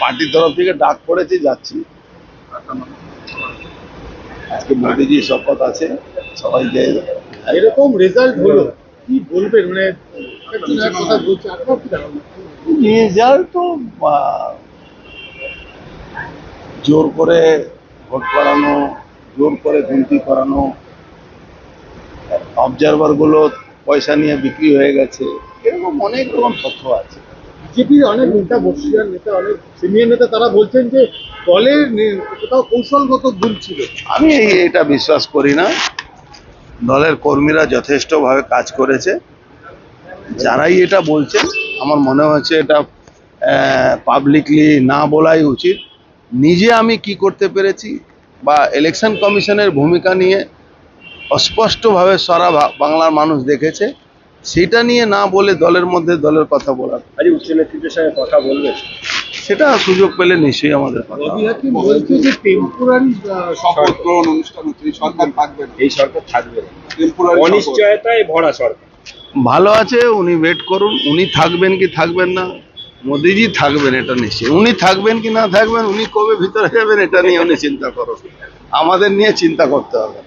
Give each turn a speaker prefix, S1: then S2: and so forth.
S1: পার্টির তরফ থেকে ডাক পড়েছে যাচ্ছি। আজকে মোদিজি শপথ আছে সবাই
S2: এরকম রেজাল্ট হলো কি বলবেন? মানে
S1: রেজাল্ট তো জোর করে ভোট করানো জোর করে গুনতি করানো অবজারভারগুলো পয়সা নিয়ে বিক্রি হয়ে গেছে এরকম অনেক রকম তথ্য আছে।
S2: বিজেপির অনেক নেতা, বর্ষিয়ার নেতা, অনেক সিনিয়র নেতা, তারা বলছেন যে দলের কোথাও কৌশলগত ভুল ছিল।
S1: আমি এটা বিশ্বাস করি না। দলের কর্মীরা যথেষ্টভাবে কাজ করেছে। যারাই এটা বলছেন, আমার মনে হচ্ছে এটা পাবলিকলি না বলাই উচিত। নিজে আমি কি করতে পেরেছি বা ইলেকশন কমিশনের ভূমিকা নিয়ে অস্পষ্টভাবে সারা বাংলার মানুষ দেখেছে। সেটা নিয়ে না বলে দলের মধ্যে দলের কথা বলার।
S3: উচ্চ নেতৃত্বের সঙ্গে কথা বলবেন
S1: সেটা সুযোগ পেলে নিশ্চয়ই আমাদের কথা। হবে।
S2: রবি হাকিম বলছে যে টেম্পোরারি
S4: শপথ গ্রহণ অনুষ্ঠান হচ্ছে এই সরকার থাকবে
S3: এই সরকার থাকবে
S4: টেম্পোরারি
S3: অনিশ্চয়তায় ভরা সরকার।
S1: ভালো আছে উনি ওয়েট করুন। উনি থাকবেন কি থাকবেন না? মোদিজি থাকবেন এটা নিশ্চয়ই। উনি থাকবেন কি না থাকবেন উনি কবে ভিতরে যাবেন এটা নিয়ে উনি চিন্তা করুন আমাদের নিয়ে চিন্তা করতে হবে।